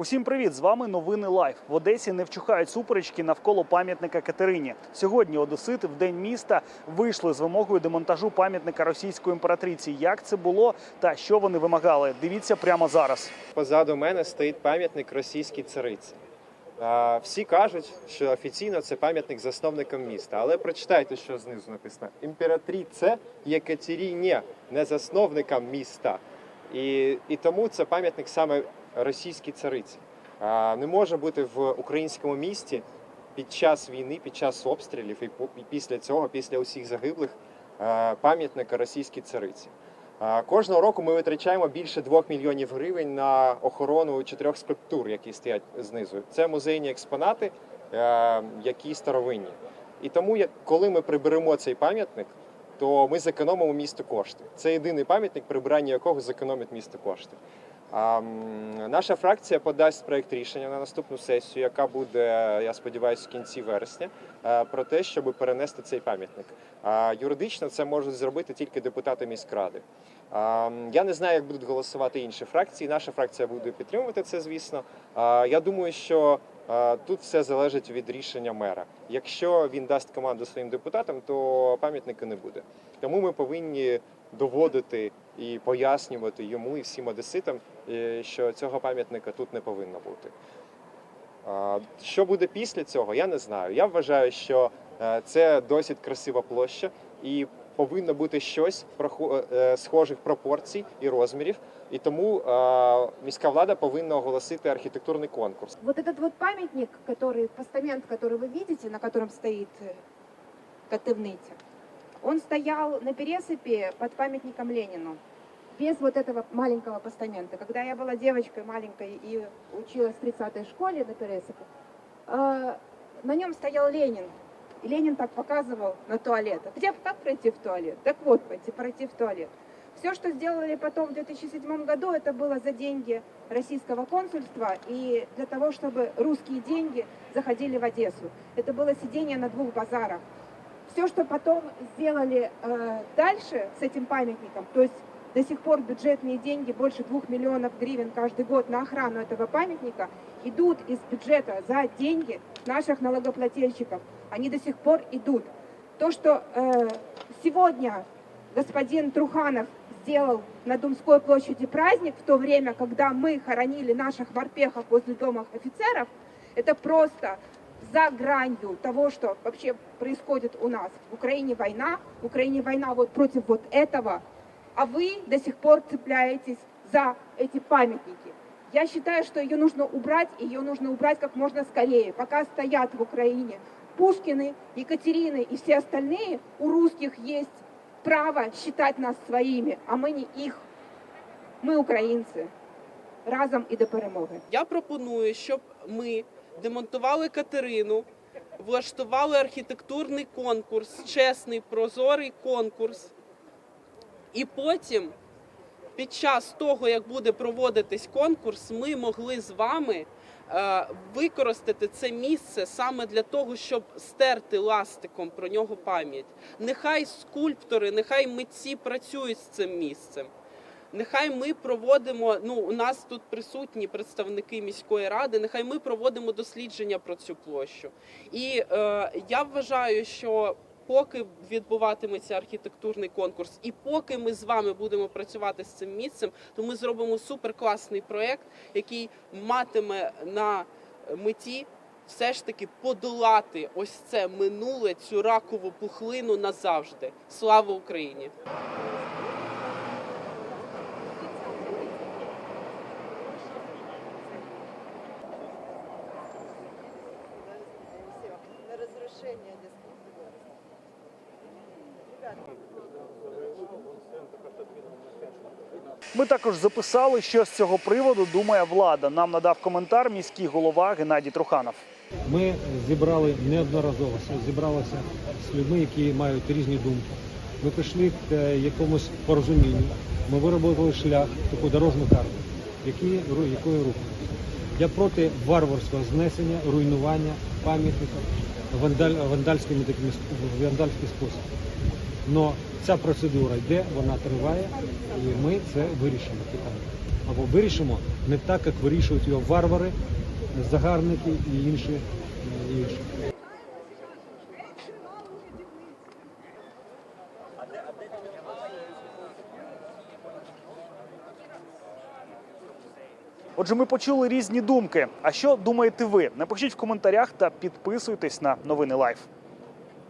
Усім привіт! З вами новини Лайф. В Одесі не вчухають суперечки навколо пам'ятника Катерині. Сьогодні одесити в день міста вийшли з вимогою демонтажу пам'ятника російської імператриці. Як це було та що вони вимагали? Дивіться прямо зараз. Позаду мене стоїть пам'ятник російській цариці. Всі кажуть, що офіційно це пам'ятник засновникам міста. Але прочитайте, що знизу написано: імператриця Єкатеріні, не засновникам міста. І, і тому це пам'ятник саме російській цариці. Не може бути в українському місті під час війни, під час обстрілів і після цього, після усіх загиблих, пам'ятника російській цариці. Кожного року ми витрачаємо більше 2 мільйонів гривень на охорону чотирьох скульптур, які стоять знизу. Це музейні експонати, які старовинні. І тому, коли ми приберемо цей пам'ятник, то ми зекономимо місту кошти. Це єдиний пам'ятник, прибирання якого зекономить місто кошти. А, наша фракція подасть проект рішення на наступну сесію, яка буде, я сподіваюся, в кінці вересня, е, про те, щоб перенести цей пам'ятник. А, юридично це можуть зробити тільки депутати міськради. А, Я не знаю, як будуть голосувати інші фракції. Наша фракція буде підтримувати це, звісно. А, Я думаю, що тут все залежить від рішення мера. Якщо він дасть команду своїм депутатам, то пам'ятника не буде. Тому ми повинні доводити і пояснювати йому і всім одеситам, е, що цього пам'ятника тут не повинно бути. Що буде після цього, я не знаю. Я вважаю, що е, це досить красива площа і повинно бути щось проху- е, схожих пропорцій і розмірів. І тому е, міська влада повинна оголосити архітектурний конкурс. Вот этот вот памятник, который, постамент, который вы видите, на котором стоит э, Катывныця, он стоял на пересыпи под памятником Ленину. Без вот этого маленького постамента. Когда я была девочкой маленькой и училась в 30-й школе на пересыпи, э, на нем стоял Ленин. И Ленин так показывал на туалет. А Где, как пройти в туалет? Так вот, пойти, пройти в туалет. Все, что сделали потом в 2007 году, это было за деньги российского консульства и для того, чтобы русские деньги заходили в Одессу. Это было сидение на двух базарах. Все, что потом сделали э, дальше с этим памятником, то есть до сих пор бюджетные деньги, больше двух миллионов гривен каждый год на охрану этого памятника, идут из бюджета за деньги наших налогоплательщиков. Они до сих пор идут. То, что э, сегодня господин Труханов сделал на Думской площади праздник в то время, когда мы хоронили наших морпехов возле дома офицеров, это просто за гранью того, что вообще происходит у нас. В Украине война, в Украине война вот против вот этого, а вы до сих пор цепляетесь за эти памятники. Я считаю, что ее нужно убрать, и ее нужно убрать как можно скорее. Пока стоят в Украине Пушкины, Екатерины и все остальные, у русских есть право считать нас своими, а мы не их. Мы українці. Разом і до перемоги. Я пропоную, щоб ми демонтували Катерину, влаштували архітектурний конкурс, чесний, прозорий конкурс. І потім, під час того, як буде проводитись конкурс, ми могли з вами е, використати це місце саме для того, щоб стерти ластиком про нього пам'ять. Нехай скульптори, нехай митці працюють з цим місцем. Нехай ми проводимо. Ну, у нас тут присутні представники міської ради. Нехай ми проводимо дослідження про цю площу. І е, я вважаю, що поки відбуватиметься архітектурний конкурс, і поки ми з вами будемо працювати з цим місцем, то ми зробимо суперкласний проект, який матиме на меті. Все ж таки подолати ось це минуле, цю ракову пухлину назавжди. Слава Україні! Одесского государства. Ми також записали, що з цього приводу думає влада. Нам надав коментар міський голова Геннадій Труханов. Ми зібрали неодноразово зібралися з людьми, які мають різні думки. Ми прийшли к е, якомусь порозумінню. Ми виробили шлях, таку дорожню карту, якою рухаємося. Я проти варварського знесення, руйнування пам'ятників вандаль, вандальськими такими вандальський спосіб. Но ця процедура йде, вона триває, і ми це вирішимо питання. Або вирішимо не так, як вирішують його варвари, загарники і інші. І інші. Отже, ми почули різні думки. А що думаєте ви? Напишіть в коментарях та підписуйтесь на новини Лайф.